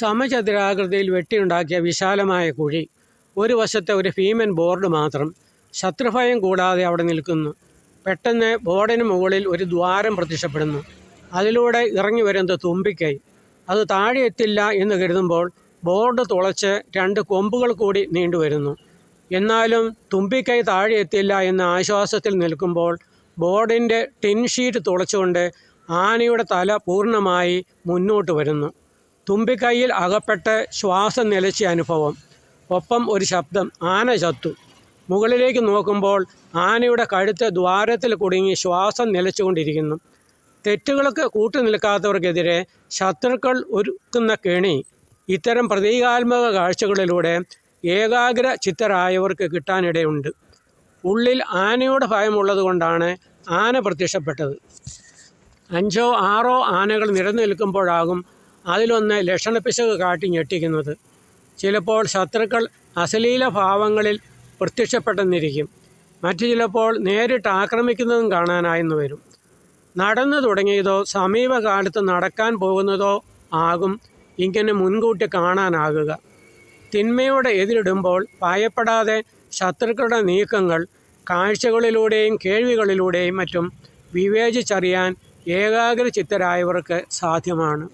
സമചതുരാകൃതിയിൽ വെട്ടിയുണ്ടാക്കിയ വിശാലമായ കുഴി. ഒരു വശത്തെ ഒരു ഭീമൻ ബോർഡ് മാത്രം. ശത്രുഭയം കൂടാതെ അവിടെ നിൽക്കുന്നു. പെട്ടെന്ന് ബോർഡിന് മുകളിൽ ഒരു ദ്വാരം പ്രത്യക്ഷപ്പെടുന്നു. അതിലൂടെ ഇറങ്ങി വരുന്നത് തുമ്പിക്കൈ. അത് താഴെ എത്തില്ല എന്ന് കരുതുമ്പോൾ ബോർഡ് തുളച്ച് രണ്ട് കൊമ്പുകൾ കൂടി നീണ്ടുവരുന്നു എന്നാലും തുമ്പിക്കൈ താഴെ എത്തില്ല എന്ന ആശ്വാസത്തിൽ നിൽക്കുമ്പോൾ ബോർഡിന്റെ ടിൻ ഷീറ്റ് തുളച്ചുകൊണ്ട് ആനയുടെ തല പൂർണമായി മുന്നോട്ട് വരുന്നു. തുമ്പിക്കൈയിൽ അകപ്പെട്ട് ശ്വാസം നിലച്ച അനുഭവം. ഒപ്പം ഒരു ശബ്ദം ആന ചത്തു. മുകളിലേക്ക് നോക്കുമ്പോൾ ആനയുടെ കഴുത്ത് ദ്വാരത്തിൽ കുടുങ്ങി ശ്വാസം നിലച്ചുകൊണ്ടിരിക്കുന്നു. തെറ്റുകൾക്ക് കൂട്ടു നിൽക്കാത്തവർക്കെതിരെ ശത്രുക്കൾ ഒരുക്കുന്ന കെണി. ഇത്തരം പ്രതീകാത്മക കാഴ്ചകളിലൂടെ ഏകാഗ്ര ചിത്തരായവർക്ക് കിട്ടാനിടയുണ്ട്. ഉള്ളിൽ ആനയുടെ ഭയമുള്ളതുകൊണ്ടാണ് ആന പ്രത്യക്ഷപ്പെട്ടത്. അഞ്ചോ ആറോ ആനകൾ നിരന്നു നിൽക്കുമ്പോഴാകും അതിലൊന്ന് ലക്ഷണപ്പിശക് കാട്ടി ഞെട്ടിക്കുന്നത്. ചിലപ്പോൾ ശത്രുക്കൾ അശ്ലീല ഭാവങ്ങളിൽ പ്രത്യക്ഷപ്പെട്ടെന്നിരിക്കും. മറ്റു ചിലപ്പോൾ നേരിട്ട് ആക്രമിക്കുന്നതും കാണാനായെന്ന് വരും. നടന്നു തുടങ്ങിയതോ സമീപകാലത്ത് നടക്കാൻ പോകുന്നതോ ആകും ഇങ്ങനെ മുൻകൂട്ടി കാണാനാകുക. തിന്മയോടെ എതിരിടുമ്പോൾ ഭയപ്പെടാതെ ശത്രുക്കളുടെ നീക്കങ്ങൾ കാഴ്ചകളിലൂടെയും കേൾവികളിലൂടെയും മറ്റും വിവേചിച്ചറിയാൻ ഏകാഗ്രചിത്തരായവർക്ക് സാധ്യമാണ്.